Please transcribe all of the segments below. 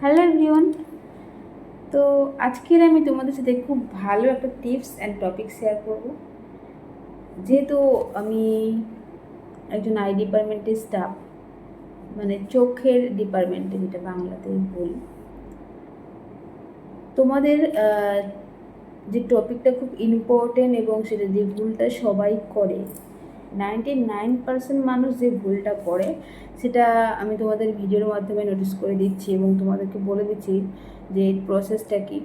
Hello everyone তো আজকের আমি তোমাদের সাথে খুব ভালো একটা টিপস অ্যান্ড টপিক শেয়ার করব। যেহেতু আমি একজন আই ডিপার্টমেন্টের স্টাফ মানে চোখের ডিপার্টমেন্টে যেটা বাংলাতে বলি। তোমাদের যে টপিকটা খুব ইম্পর্টেন্ট এবং সেটা যে ভুলটা সবাই করে নাইনটি নাইন পার্সেন্ট মানুষ যে ভুলটা করে, সেটা আমি তোমাদের ভিডিওর মাধ্যমে নোটিস করে দিচ্ছি এবং তোমাদেরকে বলে দিচ্ছি যে এই প্রসেসটা কী।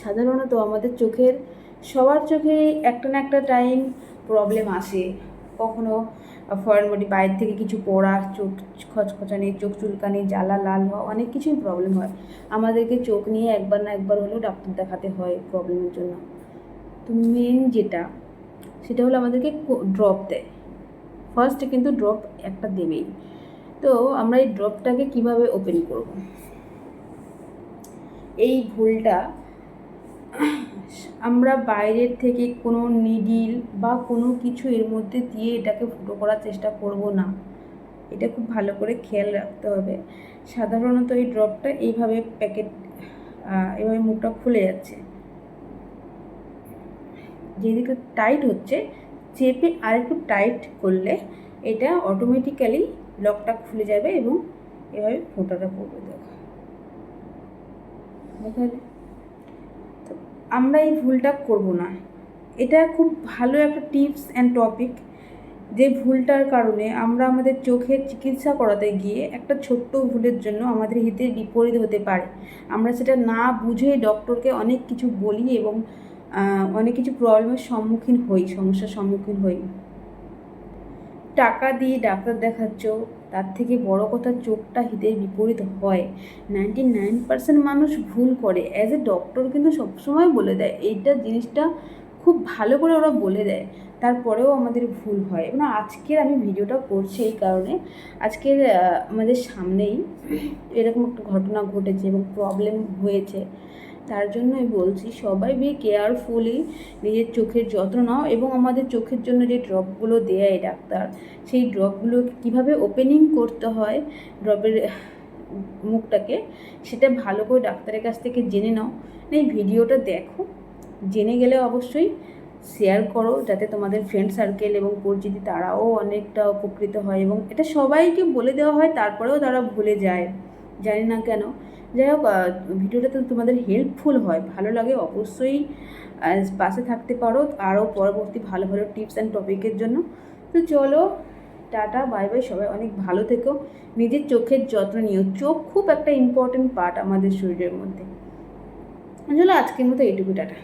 সাধারণত আমাদের চোখের, সবার চোখে একটা না একটা টাইম প্রবলেম আসে। কখনো ফরেন বডি বাইরে থেকে কিছু পড়া, চোখ খচখচানি, চোখ চুলকানি, জ্বালা, লাল হওয়া, অনেক কিছুই প্রবলেম হয়। আমাদেরকে চোখ নিয়ে একবার না একবার হলেও ডাক্তার দেখাতে হয় প্রবলেমের জন্য। তো মেন যেটা সেটা হলো আমাদেরকে ড্রপ দেয়। ফার্স্টে কিন্তু ড্রপ একটা দেবেই। তো আমরা এই ড্রপটাকে কীভাবে ওপেন করব? এই ভুলটা আমরা বাইরের থেকে কোনো নিডিল বা কোনো কিছু এর মধ্যে দিয়ে এটাকে ফুটো করার চেষ্টা করব না। এটা খুব ভালো করে খেয়াল রাখতে হবে। সাধারণত এই ড্রপটা এইভাবে প্যাকেট এভাবে মুখটা খুলে যাচ্ছে। যেদিকে টাইট হচ্ছে, চেপে আর একটু টাইট করলে এটা অটোমেটিক্যালি লকটা খুলে যাবে এবং এভাবে ফোঁটাটা পড়বে, দেখো। তো আমরা এই ভুলটা করব না। এটা খুব ভালো একটা টিপস অ্যান্ড টপিক যে ভুলটার কারণে আমরা আমাদের চোখের চিকিৎসা করাতে গিয়ে একটা ছোট্ট ভুলের জন্য আমাদের হিতে বিপরীত হতে পারে। আমরা সেটা না বুঝে ডক্টরকে অনেক কিছু বলি এবং অনেক কিছু প্রবলেমের সম্মুখীন হই, সমস্যার সম্মুখীন হই। টাকা দিয়ে ডাক্তার দেখাচ্ছ, তার থেকে বড় কথা চোখটা হিতের বিপরীত হয়। নাইনটি নাইন পার্সেন্ট মানুষ ভুল করে। অ্যাজ এ ডক্টর কিন্তু সবসময় বলে দেয়, এইটা জিনিসটা খুব ভালো করে ওরা বলে দেয়। তারপরেও আমাদের ভুল হয়। এবং আজকের আমি ভিডিওটা করছি এই কারণে। আজকের আমাদের সামনেই এরকম একটা ঘটনা ঘটেছে এবং প্রবলেম হয়েছে। তার জন্যই বলছি, সবাই বি কেয়ারফুলি নিজের চোখের যত্ন নাও এবং আমাদের চোখের জন্য যে ড্রপগুলো দেয় ডাক্তার, সেই ড্রপগুলো কীভাবে ওপেনিং করতে হয় ড্রপের মুখটাকে, সেটা ভালো করে ডাক্তারের কাছ থেকে জেনে নাও। এই ভিডিওটা দেখো, জেনে গেলে অবশ্যই শেয়ার করো যাতে তোমাদের ফ্রেন্ড সার্কেল এবং পরিচিতি তারাও অনেকটা উপকৃত হয় এবং এটা সবাইকে বলে দেওয়া হয়, তারপরেও তারা ভুলে যায়, জানি না কেন। যাই হোক ভিডিওটা তো তোমাদের হেল্পফুল হয়, ভালো লাগে অবশ্যই পাশে থাকতে পারো, আরও পরবর্তী ভালো ভালো টিপস অ্যান্ড টপিকের জন্য। তো চলো, টাটা বাই বাই সবাই অনেক ভালো থেকো। নিজের চোখের যত্ন নিও। চোখ খুব একটা ইম্পর্টেন্ট পার্ট আমাদের শরীরের মধ্যে। চলো, আজকের মতো এইটুকু, টাটা।